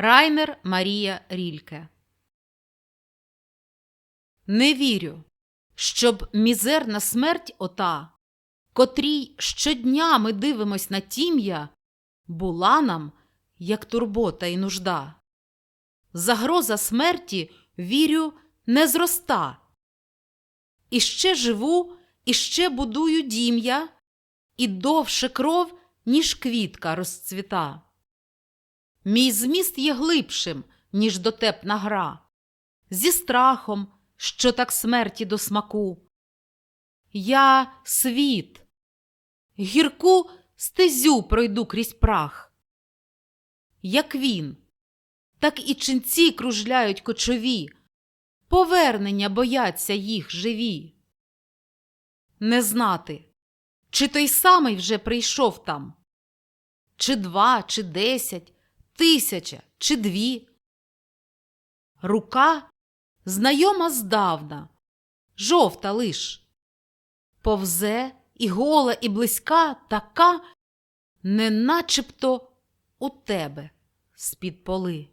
Райнер Марія Рільке. Не вірю, щоб мізерна смерть ота, котрій щодня ми дивимось на тім'я, була нам, як турбота і нужда. Загроза смерті, вірю, не зроста. І ще живу, і ще будую дім'я, і довше кров, ніж квітка розцвіта. Мій зміст є глибшим, ніж дотепна гра, зі страхом, що так смерті до смаку. Я світ, гірку стезю пройду крізь прах. Як він, так і ченці кружляють кочові, повернення бояться їх живі. Не знати, чи той самий вже прийшов там, чи два, чи десять, тисяча, чи дві. Рука знайома здавна, жовта лиш, повзе і гола, і близька така, не начебто у тебе з-під поли.